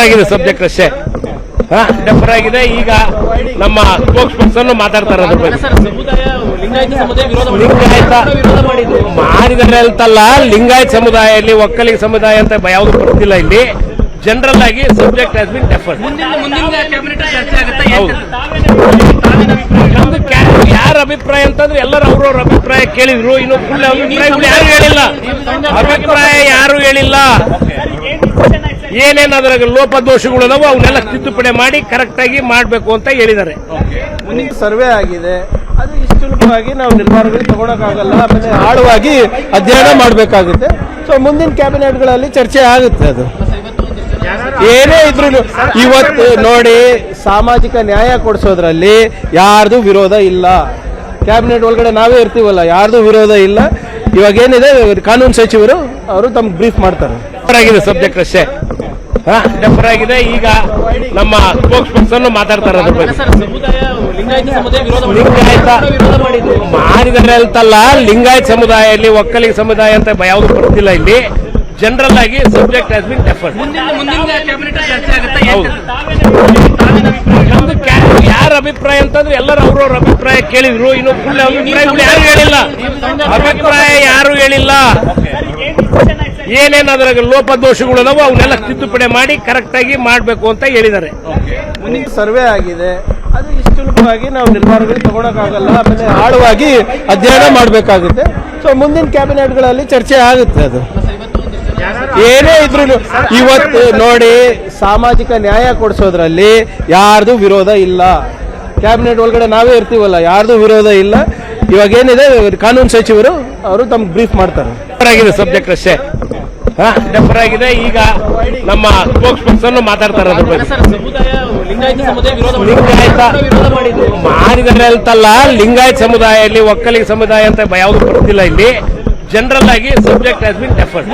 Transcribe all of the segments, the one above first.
ಆಗಿದೆ ಸಬ್ಜೆಕ್ಟ್ ಅಷ್ಟೇ. ಡೆಫರ್ ಆಗಿದೆ ಈಗ ನಮ್ಮ ಸ್ಪೋಕ್ಸ್ ಪರ್ಸನ್ ಮಾತಾಡ್ತಾರೆ ಅದ್ರ ಬಗ್ಗೆ. ಸಮುದಾಯ ಲಿಂಗಾಯತ ಸಮುದಾಯ ಮಾಡಿದ್ರು. ಅಂತಲ್ಲ ಲಿಂಗಾಯತ್ ಸಮುದಾಯದಲ್ಲಿ ಒಕ್ಕಲಿಗ ಸಮುದಾಯ ಅಂತ ಯಾವುದು ಬರ್ತಿಲ್ಲ ಇಲ್ಲಿ. ಜನರಲ್ ಆಗಿ ಸಬ್ಜೆಕ್ಟ್ ಹ್ಯಾಸ್ ಬಿನ್ ಡೆಫರ್ ಹೌದು. ಅಭಿಪ್ರಾಯ ಯಾರ ಅಭಿಪ್ರಾಯ ಅಂತಂದ್ರೆ ಎಲ್ಲರೂ ಅವ್ರವ್ರ ಅಭಿಪ್ರಾಯ ಕೇಳಿದ್ರು. ಇನ್ನು ಫುಲ್ ಅಭಿಪ್ರಾಯಗಳು ಯಾರು ಹೇಳಿಲ್ಲ. ಅಭಿಪ್ರಾಯ ಯಾರು ಹೇಳಿಲ್ಲ. ಏನೇನ್ ಅದ್ರಾಗ ಲೋಪದೋಷಗಳು ಅದಾವೋ ಅವನ್ನೆಲ್ಲ ತಿದ್ದುಪಡಿ ಮಾಡಿ ಕರೆಕ್ಟ್ ಆಗಿ ಮಾಡ್ಬೇಕು ಅಂತ ಹೇಳಿದ್ದಾರೆ. ಮುಂದಿನ ಸರ್ವೆ ಆಗಿದೆ. ಅದು ಸುಲಭವಾಗಿ ನಾವು ನಿರ್ಧಾರಗಳು ತಗೊಳಕ್ಕಾಗಲ್ಲ, ಆಮೇಲೆ ಆಳವಾಗಿ ಅಧ್ಯಯನ ಮಾಡಬೇಕಾಗುತ್ತೆ. ಸೊ ಮುಂದಿನ ಕ್ಯಾಬಿನೆಟ್ಗಳಲ್ಲಿ ಚರ್ಚೆ ಆಗುತ್ತೆ ಅದು. ಏನೇ ಇದ್ರು ಇವತ್ತು ನೋಡಿ, ಸಾಮಾಜಿಕ ನ್ಯಾಯ ಕೊಡಿಸೋದ್ರಲ್ಲಿ ಯಾರ್ದು ವಿರೋಧ ಇಲ್ಲ. ಕ್ಯಾಬಿನೆಟ್ ಒಳಗಡೆ ನಾವೇ ಇರ್ತೀವಲ್ಲ, ಯಾರ್ದು ವಿರೋಧ ಇಲ್ಲ. ಇವಾಗ ಏನಿದೆ ಕಾನೂನು ಸಚಿವರು, ಅವರು ತಮ್ಗೆ ಬ್ರೀಫ್ ಮಾಡ್ತಾರೆ. ಆಗಿದೆ ಸಬ್ಜೆಕ್ಟ್ ಅಷ್ಟೇ. ಡೆಫರ್ ಆಗಿದೆ ಈಗ ನಮ್ಮ ಸ್ಪೋಕ್ಸ್ ಪರ್ಸನ್ ಮಾತಾಡ್ತಾರೆ ಅದ್ರ ಬಗ್ಗೆ. ಸಮುದಾಯ ಲಿಂಗಾಯತ ಸಮುದಾಯ ಅಂತಲ್ಲ ಲಿಂಗಾಯತ್ ಸಮುದಾಯದಲ್ಲಿ ಒಕ್ಕಲಿಗ ಸಮುದಾಯ ಅಂತ ಯಾವುದು ಬರ್ತಿಲ್ಲ ಇಲ್ಲಿ. ಜನರಲ್ ಆಗಿ ಸಬ್ಜೆಕ್ಟ್ ಹ್ಯಾಸ್ ಬಿನ್ ಡೆಫರ್ ಹೌದು. ಅಭಿಪ್ರಾಯ ಯಾರ ಅಭಿಪ್ರಾಯ ಅಂತಂದ್ರೆ ಎಲ್ಲರೂ ಅವ್ರವ್ರ ಅಭಿಪ್ರಾಯ ಕೇಳಿದ್ರು. ಇನ್ನು ಫುಲ್ ಅಭಿಪ್ರಾಯಗಳು ಯಾರು ಹೇಳಿಲ್ಲ. ಅಭಿಪ್ರಾಯ ಯಾರು ಹೇಳಿಲ್ಲ. ಏನೇನ್ ಅದ್ರಾಗ ಲೋಪದೋಷಗಳು ಅದಾವೋ ಅವನ್ನೆಲ್ಲ ತಿದ್ದುಪಡಿ ಮಾಡಿ ಕರೆಕ್ಟ್ ಆಗಿ ಮಾಡಬೇಕು ಅಂತ ಹೇಳಿದ್ದಾರೆ. ಸರ್ವೆ ಆಗಿದೆ. ಅದು ಸುಲಭವಾಗಿ ನಾವು ನಿರ್ಧಾರಗಳು ತಗೊಳಕ್ಕಾಗಲ್ಲ. ಆಮೇಲೆ ಆಳವಾಗಿ ಅಧ್ಯಯನ ಮಾಡಬೇಕಾಗುತ್ತೆ. ಸೊ ಮುಂದಿನ ಕ್ಯಾಬಿನೆಟ್ಗಳಲ್ಲಿ ಚರ್ಚೆ ಆಗುತ್ತೆ ಅದು. ಏನೇ ಇದ್ರು ಇವತ್ತು ನೋಡಿ ಸಾಮಾಜಿಕ ನ್ಯಾಯ ಕೊಡಿಸೋದ್ರಲ್ಲಿ ಯಾರ್ದು ವಿರೋಧ ಇಲ್ಲ. ಕ್ಯಾಬಿನೆಟ್ ಒಳಗಡೆ ನಾವೇ ಇರ್ತೀವಲ್ಲ ಯಾರ್ದು ವಿರೋಧ ಇಲ್ಲ. ಇವಾಗ ಏನಿದೆ ಕಾನೂನು ಸಚಿವರು ಅವರು ತಮ್ಗೆ ಬ್ರೀಫ್ ಮಾಡ್ತಾರೆ. ಸಬ್ಜೆಕ್ಟ್ ಅಷ್ಟೇ. ಡೆಫರ್ ಆಗಿದೆ. ಈಗ ನಮ್ಮ ಸ್ಪೋಕ್ಸ್ ಪರ್ಸನ್ ಮಾತಾಡ್ತಾರೆ ಅದ್ರ ಬಗ್ಗೆ. ಸಮುದಾಯ ಸಮುದಾಯ ಮಾಡಿದ್ರು. ಅಂತಲ್ಲ ಲಿಂಗಾಯತ್ ಸಮುದಾಯದಲ್ಲಿ ಒಕ್ಕಲಿಗ ಸಮುದಾಯ ಅಂತ ಯಾವುದು ಬರ್ತಿಲ್ಲ ಇಲ್ಲಿ. ಜನರಲ್ ಆಗಿ ಸಬ್ಜೆಕ್ಟ್ ಹ್ಯಾಸ್ ಬಿನ್ ಡೆಫರ್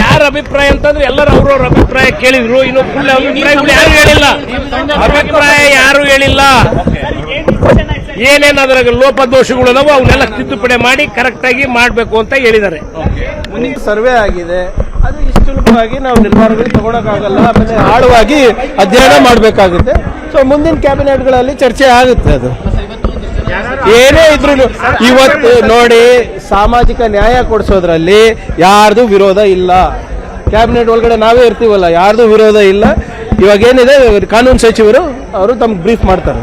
ಯಾರ ಅಭಿಪ್ರಾಯ ಅಂತಂದ್ರೆ ಎಲ್ಲರೂ ಅವ್ರವ್ರ ಅಭಿಪ್ರಾಯ ಕೇಳಿದ್ರು. ಇನ್ನು ಫುಲ್ ಅಭಿಪ್ರಾಯ ಯಾರು ಹೇಳಿಲ್ಲ? ಅಭಿಪ್ರಾಯ ಯಾರು ಹೇಳಿಲ್ಲ? ಏನೇನ್ ಅದ್ರಾಗ ಲೋಪದೋಷಗಳು ಅದಾವೋ ಅವನ್ನೆಲ್ಲ ತಿದ್ದುಪಡಿ ಮಾಡಿ ಕರೆಕ್ಟ್ ಆಗಿ ಮಾಡ್ಬೇಕು ಅಂತ ಹೇಳಿದ್ದಾರೆ. ಸರ್ವೆ ಆಗಿದೆ. ಅದು ಇಷ್ಟು ನಾವು ನಿರ್ಧಾರಗಳು ತಗೊಳಕ್ಕಾಗಲ್ಲ, ಆಮೇಲೆ ಆಳವಾಗಿ ಅಧ್ಯಯನ ಮಾಡಬೇಕಾಗುತ್ತೆ. ಸೊ ಮುಂದಿನ ಕ್ಯಾಬಿನೆಟ್ಗಳಲ್ಲಿ ಚರ್ಚೆ ಆಗುತ್ತೆ ಅದು. ಏನೇ ಇದ್ರು ಇವತ್ತು ನೋಡಿ, ಸಾಮಾಜಿಕ ನ್ಯಾಯ ಕೊಡಿಸೋದ್ರಲ್ಲಿ ಯಾರ್ದು ವಿರೋಧ ಇಲ್ಲ. ಕ್ಯಾಬಿನೆಟ್ ಒಳಗಡೆ ನಾವೇ ಇರ್ತೀವಲ್ಲ, ಯಾರ್ದು ವಿರೋಧ ಇಲ್ಲ. ಇವಾಗ ಏನಿದೆ ಕಾನೂನು ಸಚಿವರು, ಅವರು ತಮ್ಗೆ ಬ್ರೀಫ್ ಮಾಡ್ತಾರೆ.